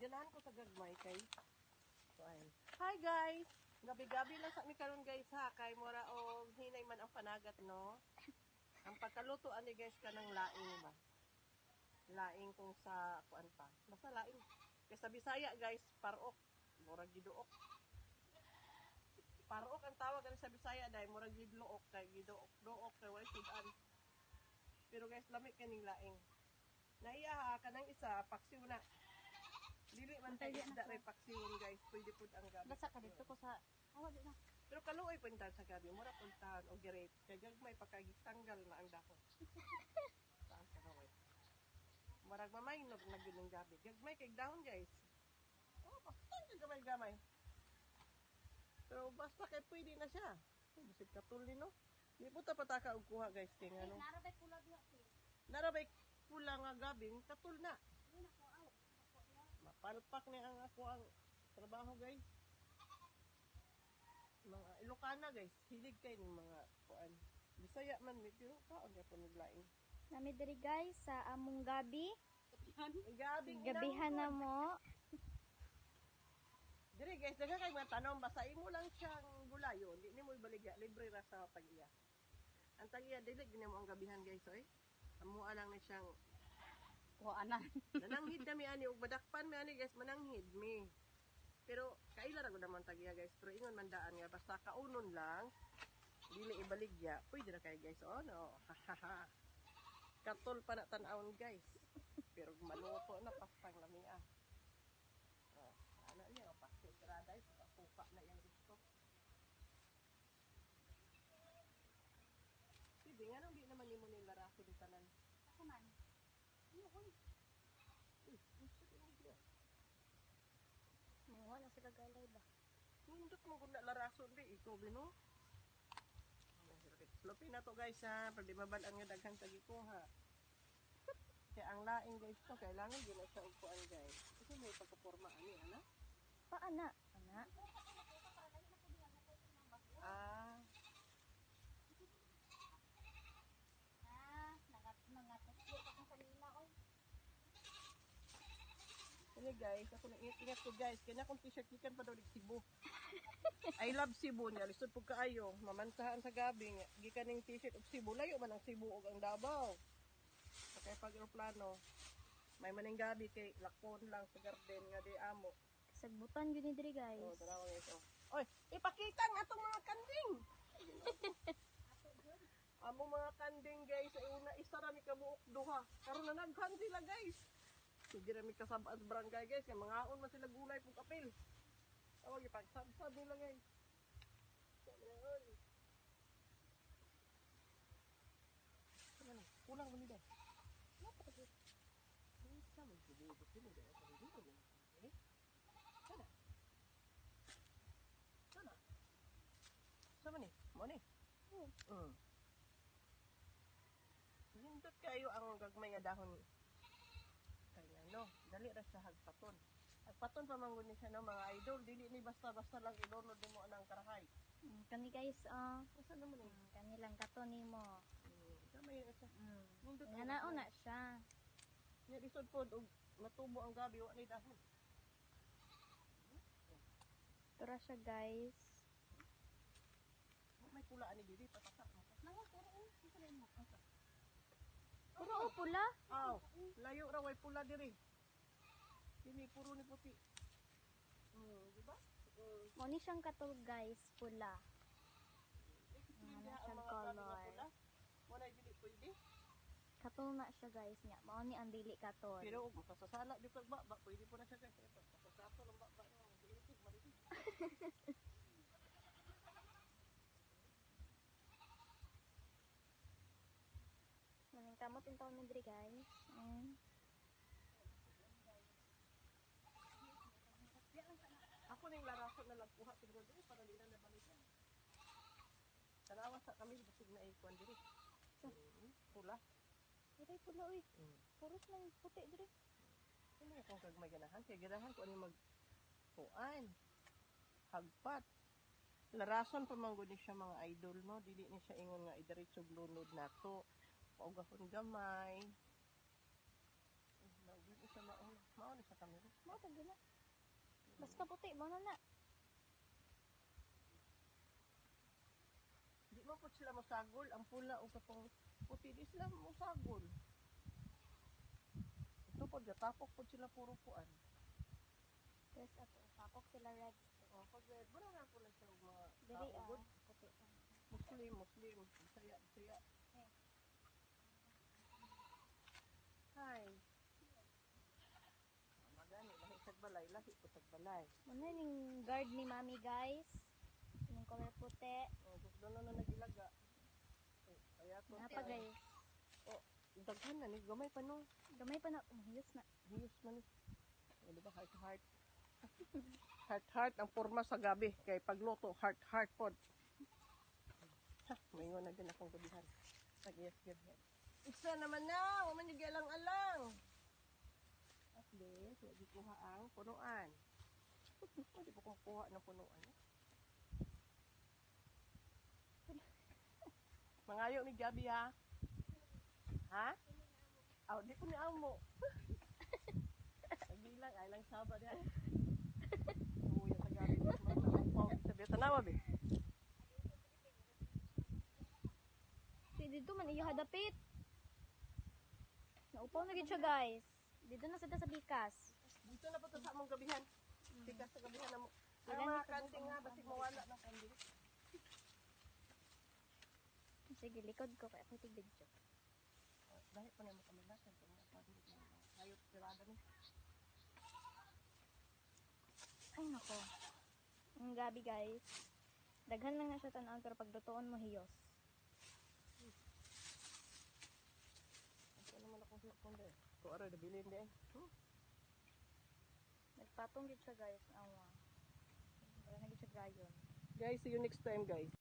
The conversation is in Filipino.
Ganahan ko sa gagmay kay. Ay. Hi guys! Gabi-gabi lang sa mi karon guys ha. Kay mura o hinay man ang panagat no. Ang pagkalutoan ni guys kanang laing ba. Laing kung sa kuan pa. Basta laing. Kay sa Bisaya guys, parok. Murag giduok. Parok ang tawag ani sa Bisaya dahil murag gidluok kay giduok duok kay wala sudan. Pero guys, lami kaning laing. Naiya ha, kanang isa, paksiw na. Dili man tayo isda rin paksiw guys. Pwede po ang gabi. Basta ka dito ko sa... Awa di na. Pero kaluoy punta sa gabi. Mura puntahan o girate. Kaya gagmay pagkagitanggal na ang dako. Saan kaluoy? Marag mamaynog na yun ng gabi. Gagmay kay down guys. Oh, pakitang gamay-gamay. Pero basta kay pwede na siya. Bisip katulin no. Di po ta pataka og kuha guys kay ano. Narabay pula diha. Narabay pula nga gabing katul na. Yun ako aw. Ako diha. Mapalpak ni ang ako ang trabaho guys. Mga Ilocana guys, hilig kay ng mga kuan. Bisaya man mi pero kaon gyud po naglaing. Nami diri guys sa among gabi. Gabi Gabihan na mo. Dire guys, daga kay mga tanom basta imo lang siyang gulayo, di nimo ibaligya, libre ra sa tagiya. Ang tagiya dili gini mo ang gabihan guys, oy. Amuan lang ni siyang Wa anan. Nananghid kami ani ug badakpan mi ani guys mananghid mi. Pero kaila ra gud naman tagiya guys, pero ingon man daan nga basta kaunon lang dili ibaligya. Pwede ra kay guys. Oh no. Katol pa na tan-awon guys. Pero maluto na pastang lami ah. Oh, ana niya pasto grada ay pupa na yang gusto. Sige, nga nang di naman nimo nila raso di tanan. Ako man. Iyo ko. Uy, gusto ko niya. Mga na sila galay ba? Nindot mo kung larason di, ikaw bino. Sloppy na to guys ha, pwede mabalaan nga daghang tagi ko ha. Kaya ang laing guys to, kailangan din sa upuan guys. Kasi may pagkaporma ani, ana? Pa ana. Ana. Ah, Ah, nagat nangatot ko sa kanina ko. Kaya guys, ako nang ingat ko guys, kanya kong t-shirt kikan pa daw ni Cebu. I love Cebu niya, lisod po kaayo, mamansahan sa gabi, nga, gikan ng t-shirt of Cebu, layo man ang Cebu ug ang Davao. Sa kay pag aeroplano, may maning gabi kay lakpon lang sa garden nga di amo. Sagbutan gyud ni diri guys. Oh, tara mga ito. Oy, ipakita nga itong mga kanding. Amo mga kanding guys, ay una isa ra mi kabuok duha. Karon na naghan sila guys. Sige ra mi kasabaan sa barangay guys, kay mga haon man sila gulay pug kapil. Tawag ipagsabsab nila guys. Ayun. Ano? Kulang mo nila. Ano sa mo siguro ko sila dahil sa din. Eh? Sana. Sana. Sama ni? Mo ni? Mm. Nindot kayo ang gagmay nga dahon kaya no, dali ra siya hagpaton. Hagpaton pa man ni siya no mga idol, dili ni basta-basta lang ilunod nimo anang karahay. Mm, kani guys, ah, Asa naman ni? mm, kani lang kato nimo. Mm, gamay ra siya. Mm. Nindot Nga naon na siya. Nya lisod pod og matubo ang gabi wa ni dahon. Tura siya guys. May pula ani dili pataka mo. Nango pero oh, isa lang mo. Asa? Puro o pula. Aw, layo ra way pula diri. Kini puro ni puti. Hmm, di ba? Hmm. Mo ni siyang katol guys, pula. Niya ang gabi nga color? Wala dili pwede. Katol na siya guys nya. Mao ni ang dili katol. Pero ug makasasala di pag ba, pwede po na siya guys. Ito, Kasasato lang ba ba dili maritig. Kamot yung taon ni diri guys. Mm. Ako ning larason na lang kuha siguro diri para di na nabalikan. Tanawa sa kami busog na ikuan diri. Hmm, Pula. Diri pula uy. Hmm. Puros lang puti diri. Ano kung kag may ganahan? Kaya ganahan ko ano mag kuan. Hagpat. Larason pa man ni siya mga idol no. Dili ni siya ingon nga idiretso lunod nato. Paugahon gamay. Eh, Mao siya mao. Mao ni sa kamera. Mo ta gina. Mas kaputi mo na na. Di mo po sila masagol. Ang pula o kapang puti, di sila masagol. Ito po, tapok po sila puro puan. Yes, ato. Tapok sila red. O, pag red, wala na po lang siya mga Diri ah. Puti. Muslim, Muslim. Saya, saya. Eh. Hi. Magani, lahi sa balay, lahi po sa balay. Muna ning guard ni mami guys. Ning color puti. O, gusto na na nagilaga. O, Kaya to. Napa guys. Daghan na ni, gamay pa no. Gamay pa na. Umahiyos na. Hiyos man ni. O, di ba, heart, heart. heart, heart, ang forma sa gabi. Kay pagluto, heart, heart pod. Ha, may na din akong gabihan. Nag-yes, gabihan. Isa naman na, waman yung alang-alang. At least, hindi kuha ang punuan. Hindi po kong kuha ng punuan. Mangayo ni Gabi ha? Ha? Aw, di ko ni amo. Nagilang, ay lang saba diyan. Uy, sa Gabi. Mas marami ang pawag sa beta nawa, be. Si dito man iyo hadapit. Naupaw na gid siya guys. Dito na sada sa bikas. Dito na po to sa among gabihan. Tigas sa gabihan na mo. Ang mga ito kanding nga, basig mawala ng kanding. Sige, likod ko kaya ako ito video. Dahil pa na mo kami natin. Hayop tirada ni. Ay nako. Ang gabi guys. Daghan lang na siya tanawag pero paglutoon mo hiyos. Ano naman akong hirap kong dahil. Kung aray, nabilin din. Nagpatong gid siya guys. Awa. Para na gid siya. Guys, see you next time, guys.